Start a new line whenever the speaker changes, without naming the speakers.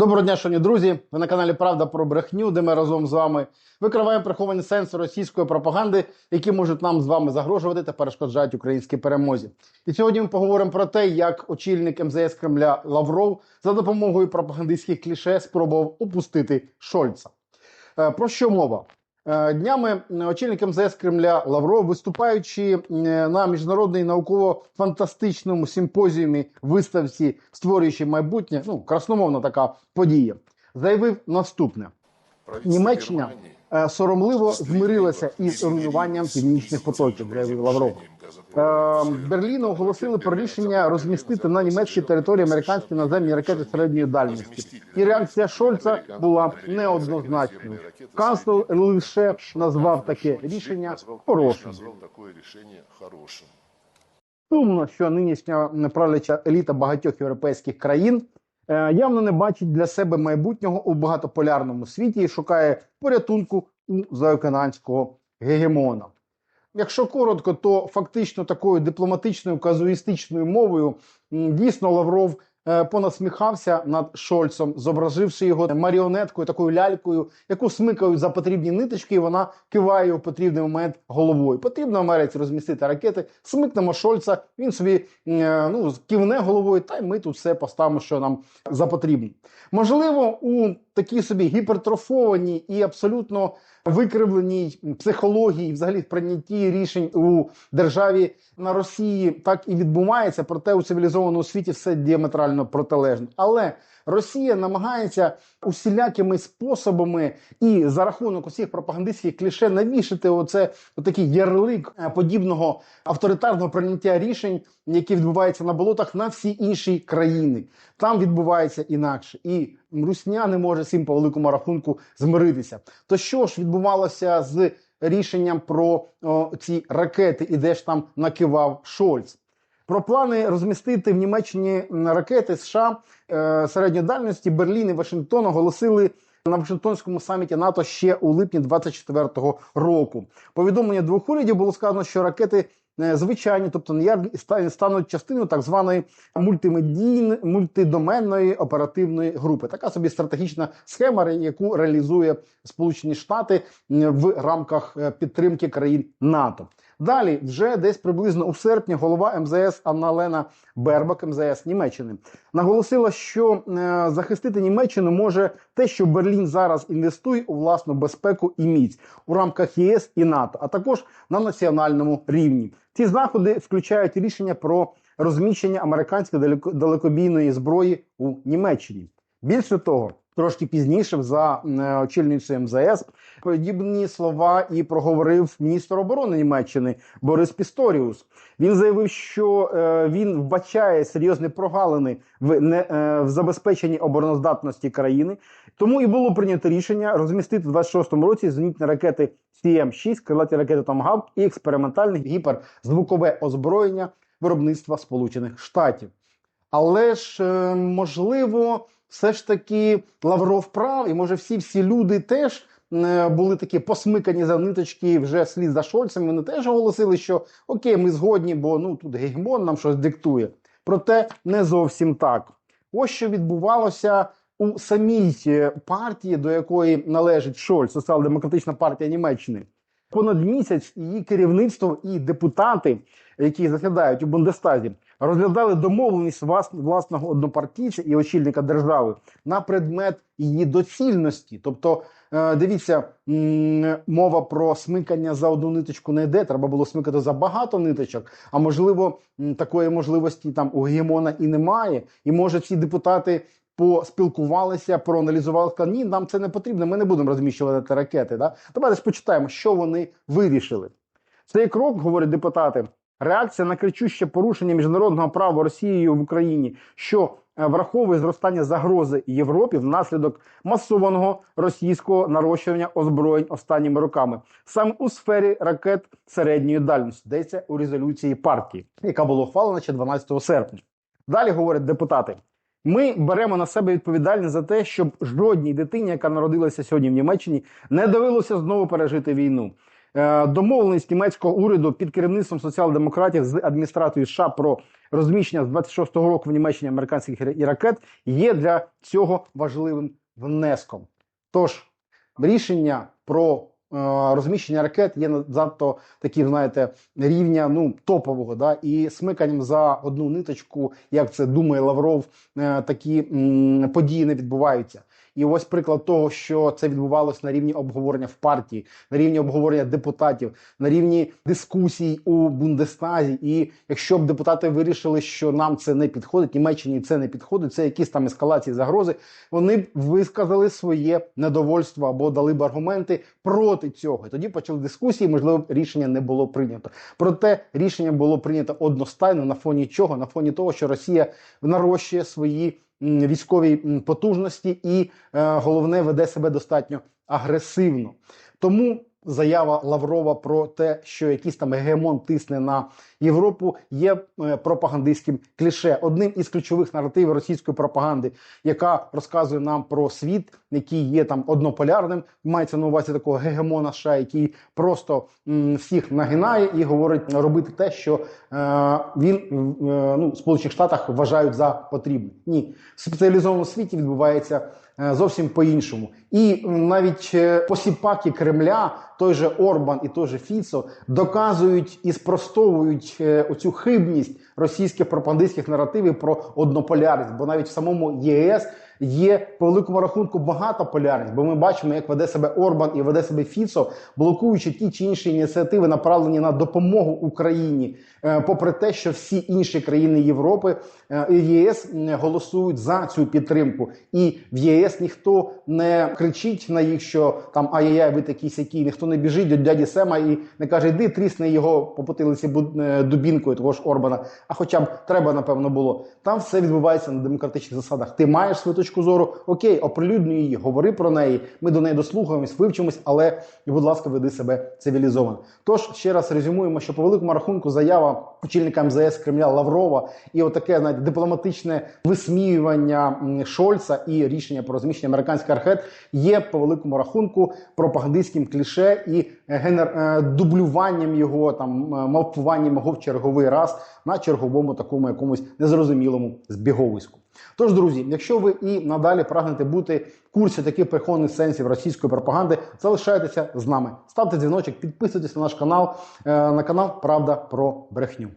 Доброго дня, шановні друзі. Ви на каналі Правда про брехню, де ми разом з вами викриваємо приховані сенси російської пропаганди, які можуть нам з вами загрожувати та перешкоджають українській перемозі. І сьогодні ми поговоримо про те, як очільник МЗС Кремля Лавров за допомогою пропагандистських кліше спробував опустити Шольца. Е, Про що мова? Е, Днями очільник МЗС Кремля Лавров, виступаючи е, на міжнародній науково-фантастичному симпозіумі виставці Створюючи майбутнє, ну красномовна така подія, заявив наступне: Німеччина соромливо змирилася із руйнуванням північних потоків, заявив Лавров. Е, Берліну оголосили про рішення розмістити на німецькій території американські наземні ракети середньої дальності. І реакція Шольца була неоднозначною. Канцлер лише назвав таке рішення хорошим. Сумно, що нинішня правляча еліта багатьох європейських країн е, явно не бачить для себе майбутнього у багатополярному світі і шукає порятунку у заокеанського гегемона. Якщо коротко, то фактично такою дипломатичною казуїстичною мовою дійсно Лавров е, понасміхався над Шольцом, зобразивши його маріонеткою, такою лялькою, яку смикають за потрібні ниточки, і вона киває у потрібний момент головою. Потрібно Америці розмістити ракети, смикнемо Шольца, він собі е, ну, кивне головою, та й ми тут все поставимо, що нам за потрібно. Можливо, у такій собі гіпертрофованій і абсолютно викривленій психології, взагалі прийнятті рішень у державі на Росії так і відбувається, проте у цивілізованому світі все діаметрально протилежно. Але Росія намагається усілякими способами і за рахунок усіх пропагандистських кліше навішати оце отакий ярлик е, подібного авторитарного прийняття рішень, які відбуваються на болотах на всі інші країни. Там відбувається інакше, і Русня не може цим по великому рахунку змиритися. То що ж відбувалося з рішенням про о, ці ракети, і де ж там накивав Шольц? Про плани розмістити в Німеччині ракети США е, середньої дальності Берлін і Вашингтон оголосили на Вашингтонському саміті НАТО ще у липні 24-го року. Повідомлення двох урядів було сказано, що ракети е, звичайні, тобто неявні, ста- стануть частиною так званої мультимедійної мультидоменної оперативної групи. Така собі стратегічна схема, яку реалізує Сполучені Штати в рамках е, підтримки країн НАТО. Далі, вже десь приблизно у серпні, голова МЗС Анна-Лена Бербак МЗС Німеччини наголосила, що е, захистити Німеччину може те, що Берлін зараз інвестує у власну безпеку і міць у рамках ЄС і НАТО, а також на національному рівні. Ці заходи включають рішення про розміщення американської далекобійної зброї у Німеччині. Більше того, трошки пізніше, за е, очільницею МЗС, подібні слова і проговорив міністр оборони Німеччини Борис Пісторіус. Він заявив, що е, він вбачає серйозні прогалини в, не, е, в забезпеченні обороноздатності країни. Тому і було прийнято рішення розмістити в 26-му році зенітні ракети CM-6, крилаті ракети Томгавк і експериментальне гіперзвукове озброєння виробництва Сполучених Штатів. Але ж можливо, все ж таки Лавров прав, і може всі всі люди теж е, були такі посмикані за ниточки вже слід за Шольцем. Вони теж оголосили, що окей, ми згодні, бо ну тут гегемон нам щось диктує. Проте не зовсім так. Ось що відбувалося у самій е, партії, до якої належить Шольц, соціал-демократична партія Німеччини. Понад місяць її керівництво і депутати, які засідають у Бундестазі, розглядали домовленість власного однопартійця і очільника держави на предмет її доцільності. Тобто, е, дивіться, мова про смикання за одну ниточку не йде. Треба було смикати за багато ниточок. А можливо, такої можливості там у гегемона і немає. І може ці депутати. Поспілкувалися, проаналізували, сказали, ні, нам це не потрібно, ми не будемо розміщувати ракети. Да? Давайте ж що вони вирішили. Цей крок, говорять депутати, реакція на кричуще порушення міжнародного права Росією в Україні, що е, враховує зростання загрози Європі внаслідок масованого російського нарощування озброєнь останніми роками, саме у сфері ракет середньої дальності, йдеться у резолюції партії, яка була ухвалена ще 12 серпня. Далі говорять депутати. Ми беремо на себе відповідальність за те, щоб жодній дитині, яка народилася сьогодні в Німеччині, не довелося знову пережити війну. Е, Домовленість німецького уряду під керівництвом соціал-демократів з адміністрацією США про розміщення з 26-го року в Німеччині американських ракет є для цього важливим внеском. Тож рішення про е, розміщення ракет є надто таким, знаєте, рівня ну топового, да і смиканням за одну ниточку, як це думає Лавров, е, такі м, події не відбуваються. І ось приклад того, що це відбувалось на рівні обговорення в партії, на рівні обговорення депутатів, на рівні дискусій у Бундестазі. І якщо б депутати вирішили, що нам це не підходить, Німеччині це не підходить, це якісь там ескалації загрози, вони б висказали своє недовольство або дали б аргументи проти цього. І тоді почали дискусії. Можливо, рішення не було прийнято. Проте рішення було прийнято одностайно на фоні чого? На фоні того, що Росія нарощує свої м, військові м, потужності і е, головне веде себе достатньо агресивно. Тому заява Лаврова про те, що якийсь там гегемон тисне на Європу, є е, пропагандистським кліше. Одним із ключових наративів російської пропаганди, яка розказує нам про світ, який є там однополярним, мається на увазі такого гегемона США, який просто м, всіх нагинає і говорить робити те, що е, він е, ну, в Сполучених Штатах вважають за потрібне. Ні, в спеціалізованому світі відбувається зовсім по-іншому. І навіть е, посіпаки Кремля, той же Орбан і той же Фіцо, доказують і спростовують е, оцю хибність російських пропагандистських наративів про однополярність, бо навіть в самому ЄС є по великому рахунку багатополярність, бо ми бачимо, як веде себе Орбан і веде себе Фіцо, блокуючи ті чи інші ініціативи, направлені на допомогу Україні, е, попри те, що всі інші країни Європи е, і ЄС голосують за цю підтримку, і в ЄС ніхто не кричить на їх, що там ай-яй-яй, ви такі сякі, ніхто не біжить до дяді Сема і не каже, йди трісни його по потилиці е, дубінкою того ж Орбана. А хоча б треба, напевно, було. Там все відбувається на демократичних засадах. Ти маєш свою точку зору, окей, оприлюднюй її, говори про неї. Ми до неї дослухаємось, вивчимось, але, будь ласка, веди себе цивілізовано. Тож ще раз резюмуємо, що по великому рахунку заява очільника МЗС Кремля Лаврова і отаке знаєте, дипломатичне висміювання Шольца і рішення про розміщення американських ракет є по великому рахунку пропагандистським кліше і е, генер... е, дублюванням його там е, мавпуванням його в черговий раз на черговому такому якомусь незрозумілому збіговиську. Тож, друзі, якщо ви і надалі прагнете бути в курсі таких прихованих сенсів російської пропаганди, залишайтеся з нами. Ставте дзвіночок, підписуйтесь на наш канал, е, на канал Правда про брехню.